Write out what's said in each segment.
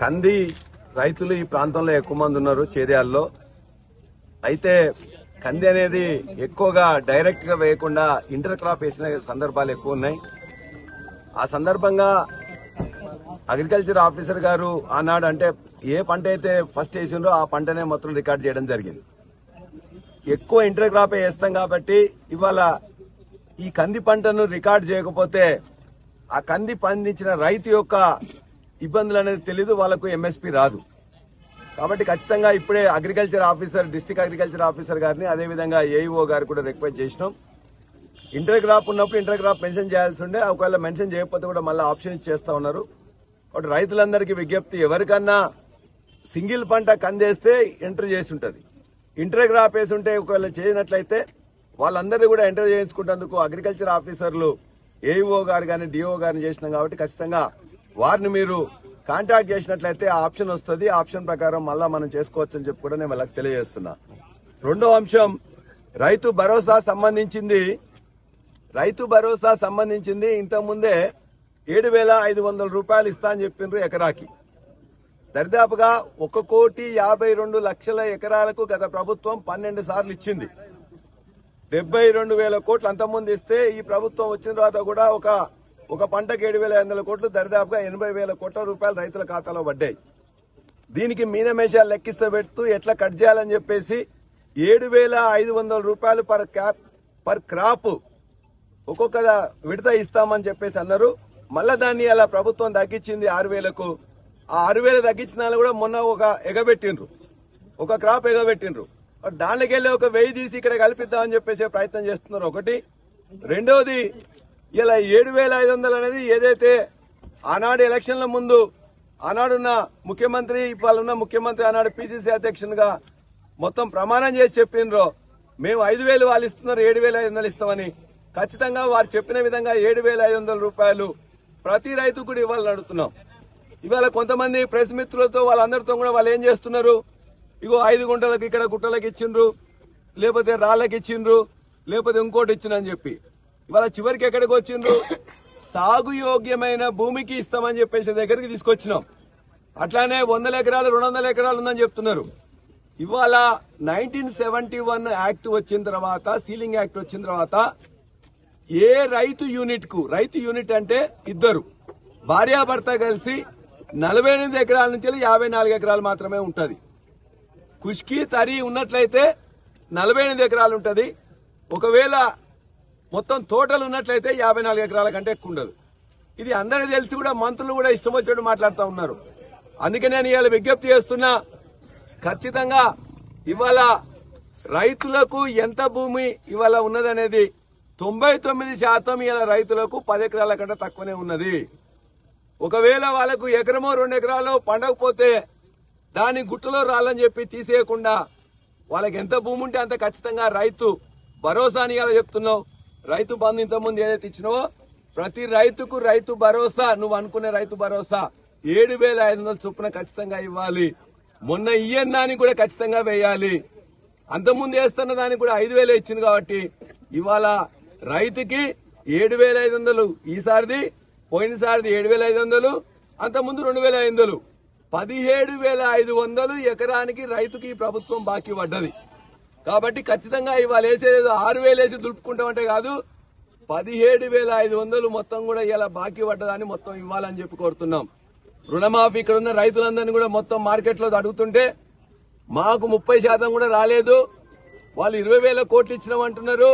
కంది రైతులు ఈ ప్రాంతంలో ఎక్కువ మంది ఉన్నారు చేర్యాల్లో. అయితే కంది అనేది ఎక్కువగా డైరెక్ట్గా వేయకుండా ఇంటర్ క్రాప్ వేసిన సందర్భాలు ఎక్కువ ఉన్నాయి. ఆ సందర్భంగా అగ్రికల్చర్ ఆఫీసర్ గారు ఆనాడు అంటే ఏ పంట అయితే ఫస్ట్ వేసిండ్రో ఆ పంటనే మొత్తం రికార్డ్ చేయడం జరిగింది. ఎక్కువ ఇంటర్ క్రాప్ వేస్తాం కాబట్టి ఇవాళ ఈ కంది పంటను రికార్డ్ చేయకపోతే ఆ కంది పండించిన రైతు యొక్క ఇబ్బందులు అనేది తెలీదు వాళ్ళకు ఎంఎస్పీ రాదు. కాబట్టి ఖచ్చితంగా ఇప్పుడే agriculture officer district agriculture officer గారిని అదేవిధంగా ఏఈఓ గారు కూడా రిక్వెస్ట్ చేసినాం. ఇంటర్ క్రాప్ ఉన్నప్పుడు ఇంటర్ క్రాప్ మెన్షన్ చేయాల్సి ఉండే ఒకవేళ మెన్షన్ చేయకపోతే కూడా మళ్ళీ ఆప్షన్ ఇచ్చేస్తా ఉన్నారు. కాబట్టి రైతులందరికీ విజ్ఞప్తి ఎవరికన్నా సింగిల్ పంట కందేస్తే ఎంటర్ చేసి ఉంటుంది. ఇంటర్ క్రాప్ వేసి ఉంటే ఒకవేళ చేయనట్లయితే వాళ్ళందరినీ కూడా ఎంటర్ చేయించుకుంటేందుకు అగ్రికల్చర్ ఆఫీసర్లు ఏఈఓ గారు కానీ డిఓ గారిని చేసినాం కాబట్టి ఖచ్చితంగా వారిని మీరు కాంటాక్ట్ చేసినట్లయితే ఆ ఆప్షన్ వస్తుంది. ఆప్షన్ ప్రకారం మళ్ళా మనం చేసుకోవచ్చు అని చెప్పి కూడా నేను వాళ్ళకి తెలియజేస్తున్నా. రెండో అంశం రైతు భరోసా సంబంధించింది. రైతు భరోసా సంబంధించింది. ఇంతకుముందే ఏడు వేల ఐదు వందల రూపాయలు ఇస్తా అని చెప్పిండ్రు ఎకరాకి. దరిదాపుగా ఒక కోటి యాభై రెండు లక్షల ఎకరాలకు గత ప్రభుత్వం పన్నెండు సార్లు ఇచ్చింది. డెబ్బై రెండు వేల కోట్లు అంతకుముందు ఇస్తే ఈ ప్రభుత్వం వచ్చిన తర్వాత కూడా ఒక ఒక పంటకు ఏడు వేల ఐదు వందల కోట్లు దరిదాపుగా ఎనభై వేల కోట్ల రూపాయలు రైతుల ఖాతాలో పడ్డాయి. దీనికి మీనమేషాలు లెక్కిస్తూ పెడుతూ ఎట్లా కట్ చేయాలని చెప్పేసి ఏడు వేల ఐదు వందల రూపాయలు పర్ క్యాప్ పర్ క్రాప్ ఒక్కొక్క విడత ఇస్తామని చెప్పేసి అన్నారు. మళ్ళా దాన్ని అలా ప్రభుత్వం తగ్గించింది ఆరు వేలకు. ఆ ఆరు వేలు తగ్గించిన కూడా మొన్న ఒక ఎగబెట్టిండ్రు. ఒక క్రాప్ ఎగబెట్టిండ్రు. దానికి వెళ్ళి ఒక వెయ్యి తీసి ఇక్కడ కల్పిద్దామని చెప్పేసి ప్రయత్నం చేస్తున్నారు ఒకటి. రెండవది ఇలా ఏడు వేల ఐదు వందలు అనేది ఏదైతే ఆనాడు ఎలక్షన్ల ముందు ఆనాడున్న ముఖ్యమంత్రి ఇవాళ ముఖ్యమంత్రి ఆనాడు పిసిసి అధ్యక్షునిగా మొత్తం ప్రమాణం చేసి చెప్పిండ్రో మేము ఐదు వేలు వాళ్ళు ఇస్తున్నారు ఏడు వేల ఐదు వందలు ఇస్తామని. ఖచ్చితంగా వారు చెప్పిన విధంగా ఏడు వేల ఐదు వందల రూపాయలు ప్రతి రైతు కూడా ఇవ్వాలని అడుగుతున్నాం. ఇవాళ కొంతమంది ప్రెస్ మిత్రులతో వాళ్ళందరితో కూడా వాళ్ళు ఏం చేస్తున్నారు? ఇగో ఐదు గుంటలకు ఇక్కడ గుట్టలకు ఇచ్చిండ్రు లేకపోతే రాళ్ళకి ఇచ్చిండ్రు లేకపోతే ఇంకోటి ఇచ్చినని చెప్పి. ఇవాళ చివరికి ఎక్కడికి వచ్చిండ్రు? సాగు యోగ్యమైన భూమికి ఇస్తామని చెప్పేసి దగ్గరికి తీసుకొచ్చినాం. అట్లానే వందల ఎకరాలు రెండు వందల ఎకరాలు ఉందని చెప్తున్నారు. ఇవాళ నైన్టీన్ సెవెంటీ వన్ యాక్ట్ వచ్చిన తర్వాత సీలింగ్ యాక్ట్ వచ్చిన తర్వాత ఏ రైతు యూనిట్కు రైతు యూనిట్ అంటే ఇద్దరు భార్యాభర్త కలిసి నలభై ఎనిమిది ఎకరాల నుంచి యాభై నాలుగు ఎకరాలు మాత్రమే ఉంటుంది. కుష్కి తరి ఉన్నట్లయితే నలభై ఎనిమిది ఎకరాలు ఉంటుంది. ఒకవేళ మొత్తం తోటలు ఉన్నట్లయితే యాభై నాలుగు ఎకరాల కంటే ఎక్కువ ఉండదు. ఇది అందరికీ తెలిసి కూడా మంత్రులు కూడా ఇష్టం వచ్చినట్టు మాట్లాడుతూ ఉన్నారు. అందుకే నేను ఇవాళ విజ్ఞప్తి చేస్తున్నా ఖచ్చితంగా ఇవాళ రైతులకు ఎంత భూమి ఇవాళ ఉన్నదనేది తొంభై తొమ్మిది శాతం ఇవాళ రైతులకు పది ఎకరాల కంటే తక్కువనే ఉన్నది. ఒకవేళ వాళ్ళకు ఎకరమో రెండు ఎకరాలు పండకపోతే దాని గుట్టలో రాలని చెప్పి తీసేయకుండా వాళ్ళకి ఎంత భూమి ఉంటే అంత ఖచ్చితంగా రైతు భరోసా అని చెప్తున్నావు. రైతు బంధు ఇంతకుముందు ఏదైతే ఇచ్చినావో ప్రతి రైతుకు రైతు భరోసా నువ్వు అనుకునే రైతు భరోసా. ఏడు వేల ఐదు వందల చొప్పున ఖచ్చితంగా ఇవ్వాలి. మొన్న ఇయ్యని దానికి కూడా ఖచ్చితంగా వేయాలి. అంతకుముందు వేస్తున్న దానికి కూడా ఐదు వేలు ఇచ్చింది కాబట్టి ఇవాళ రైతుకి ఏడు వేల ఐదు వందలు ఈసారిది పోయినసారిది ఏడు వేల ఐదు వందలు అంతకుముందు రెండు వేల ఐదు వందలు. పదిహేడు వేల ఐదు వందలు ఎకరానికి రైతుకి ఈ ప్రభుత్వం బాకీ పడ్డది. కాబట్టి ఖచ్చితంగా ఇవాళ వేసేది ఆరు వేలు వేసి దులుపుకుంటామంటే కాదు పదిహేడు వేల ఐదు వందలు మొత్తం కూడా ఇలా బాకీ పడ్డదాన్ని మొత్తం ఇవ్వాలని చెప్పి కోరుతున్నాం. రుణమాఫీ ఇక్కడ ఉన్న రైతులందరినీ కూడా మొత్తం మార్కెట్లో అడుగుతుంటే మాకు ముప్పై శాతం కూడా రాలేదు వాళ్ళు ఇరవై వేల కోట్లు ఇచ్చినామంటున్నారు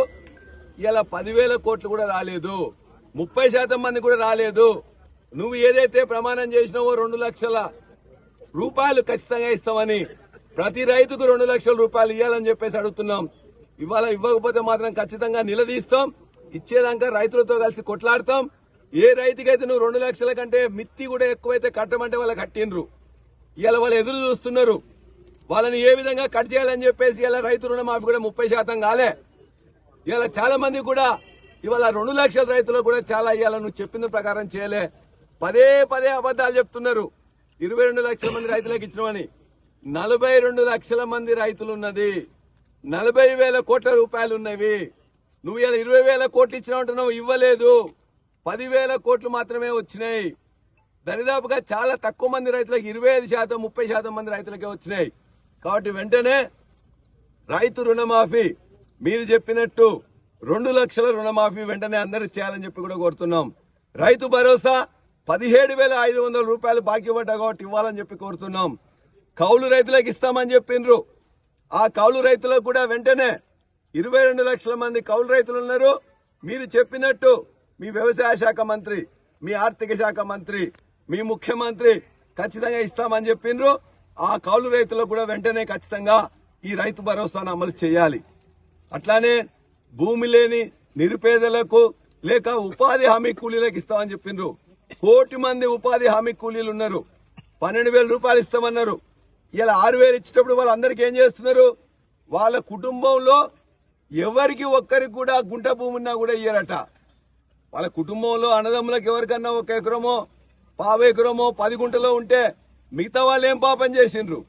ఇలా పదివేల కోట్లు కూడా రాలేదు ముప్పై శాతం మంది కూడా రాలేదు. నువ్వు ఏదైతే ప్రమాణం చేసినావో రెండు లక్షల రూపాయలు ఖచ్చితంగా ఇస్తామని ప్రతి రైతుకు రెండు లక్షల రూపాయలు ఇవ్వాలని చెప్పేసి అడుగుతున్నాం. ఇవాళ ఇవ్వకపోతే మాత్రం ఖచ్చితంగా నిలదీస్తాం. ఇచ్చేదాకా రైతులతో కలిసి కొట్లాడతాం. ఏ రైతుకైతే నువ్వు రెండు లక్షల కంటే మిత్తి కూడా ఎక్కువైతే కట్టమంటే వాళ్ళు కట్టిండ్రు. ఇవాళ వాళ్ళు ఎదురు చూస్తున్నారు. వాళ్ళని ఏ విధంగా కట్ చేయాలని చెప్పేసి ఇలా రైతు రుణమాఫీ కూడా ముప్పై శాతం కాలే. ఇవాళ చాలా మంది కూడా ఇవాళ రెండు లక్షల రైతులకు కూడా చాలా ఇవాళ నువ్వు చెప్పిన ప్రకారం చేయలే. పదే పదే అబద్ధాలు చెప్తున్నారు. ఇరవై రెండు లక్షల మంది రైతులకు ఇచ్చినామని. నలభై రెండు లక్షల మంది రైతులు ఉన్నది నలభై వేల కోట్ల రూపాయలు ఉన్నవి నువ్వు ఇలా ఇరవై వేల కోట్లు ఇచ్చిన అంటున్నావు ఇవ్వలేదు. పదివేల కోట్లు మాత్రమే వచ్చినాయి. దరిదాపుగా చాలా తక్కువ మంది రైతులకు ఇరవై ఐదు శాతం ముప్పై శాతం మంది రైతులకే వచ్చినాయి. కాబట్టి వెంటనే రైతు రుణమాఫీ మీరు చెప్పినట్టు రెండు లక్షల రుణమాఫీ వెంటనే అందరూ చేయాలని చెప్పి కూడా కోరుతున్నాం. రైతు భరోసా పదిహేడు వేల ఐదు వందల రూపాయలు బాకీ పడ్డా కాబట్టి ఇవ్వాలని చెప్పి కోరుతున్నాం. కౌలు రైతులకు ఇస్తామని చెప్పిండ్రు. ఆ కౌలు రైతులకు కూడా వెంటనే ఇరవై రెండు లక్షల మంది కౌలు రైతులు ఉన్నారు. మీరు చెప్పినట్టు మీ వ్యవసాయ శాఖ మంత్రి మీ ఆర్థిక శాఖ మంత్రి మీ ముఖ్యమంత్రి ఖచ్చితంగా ఇస్తామని చెప్పిండ్రు. ఆ కౌలు రైతులకు కూడా వెంటనే ఖచ్చితంగా ఈ రైతు భరోసాను అమలు చేయాలి. అట్లానే భూమి లేని నిరుపేదలకు లేక ఉపాధి హామీ కూలీలకు ఇస్తామని చెప్పిండ్రు. కోటి మంది ఉపాధి హామీ కూలీలు ఉన్నారు. పన్నెండు వేల రూపాయలు ఇస్తామన్నారు. ఇలా ఆరు వేలు ఇచ్చేటప్పుడు వాళ్ళందరికీ ఏం చేస్తున్నారు? వాళ్ళ కుటుంబంలో ఎవరికి ఒక్కరికి కూడా గుంట భూమి ఉన్నా కూడా ఇయ్యరట. వాళ్ళ కుటుంబంలో అన్నదమ్ములకు ఎవరికన్నా ఒక ఎకరమో పావు ఎకరమో పది గుంటలో ఉంటే మిగతా వాళ్ళు ఏం పాపం చేసిండ్రు?